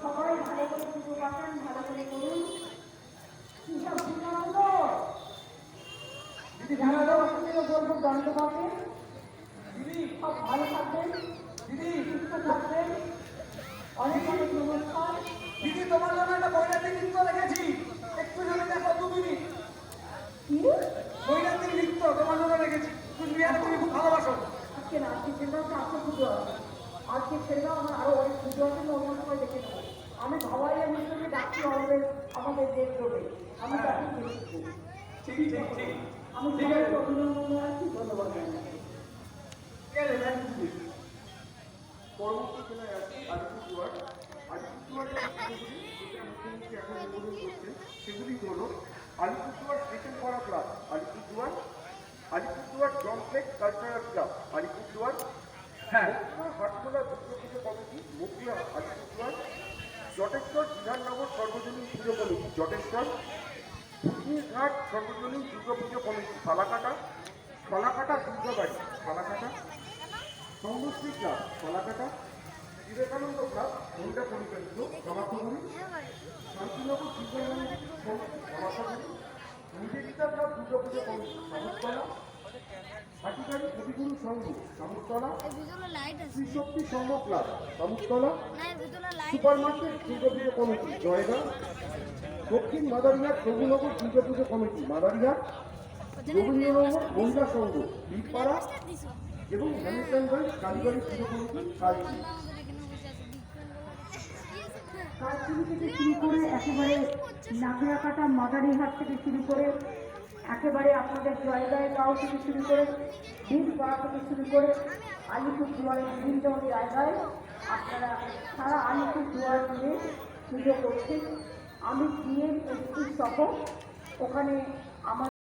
সবাই ভালো করে পুজো পাঠান, ভালো করে করুন। আপনাদেরও বলব দণ্ড পাবে সব ভালো থাকবেন, সুস্থ থাকবেন। অনেক অনেক নমস্কার। ভালোবাসো আজকে না আজকে ছেলেটা হচ্ছে আজকে পুজো আজকে ছেলেটা আমার আরও অনেক পুজো আছে আমি অন্য সময় দেখে নেব আমি আমাদের দেশ দেবে আমি তাকে ঠিক ঠিক ঠিক আমি সবাইকে অভিনন্দন জানাচ্ছি ধন্যবাদ পরবর্তী জেলায় আছে এখন সেগুলি হল আলিপুরদুয়ার আলিপুরদুয়ার হ্যাঁ। হাটখোলা দুর্গাপুজো কমিটি মুখিয়া আলিপুরদুয়ার জটেশ্বর বিধাননগর সর্বজনীন পুজো কমিটি জটেশ্বর। ঘাট সর্বজনীন Durga Puja committee Falakata Falakata Durgabari Falakata Sanghashree club Falakata Vivekananda club Honda পরিচালিত সমাজগুলি শান্তিনগর দুর্গামণি সমাজগুলি নিবেদিতা ক্লাব দুর্গাপুজো কমিটি হাটিকারি কবিগুরু সংঘ শ্রীশক্তি club super market Durga Puja committee Jaigaon দক্ষিণ মাদারিহাট রঘুনগর দুর্গাপুজো কমিটি মাদারিহাট রবীন্দ্রনগর মহিলা সংঘ বীরপাড়া এবং হ্যামিল্টনগঞ্জ কালীবাড়ি পুজো কমিটি কালচি থেকে শুরু করে একেবারে নাগরাকাটা মাদারিহাট থেকে শুরু করে একেবারে আপনাদের জয়গায় গাঁও থেকে শুরু করে বীরপাড়া থেকে শুরু করে আলিপুর দুয়ারের বিভিন্ন জায়গায় আপনারা সারা আলিপুর দুয়ার নিয়ে পুজো করছেন। আমি গিয়ে একটু সহ ওখানে আমার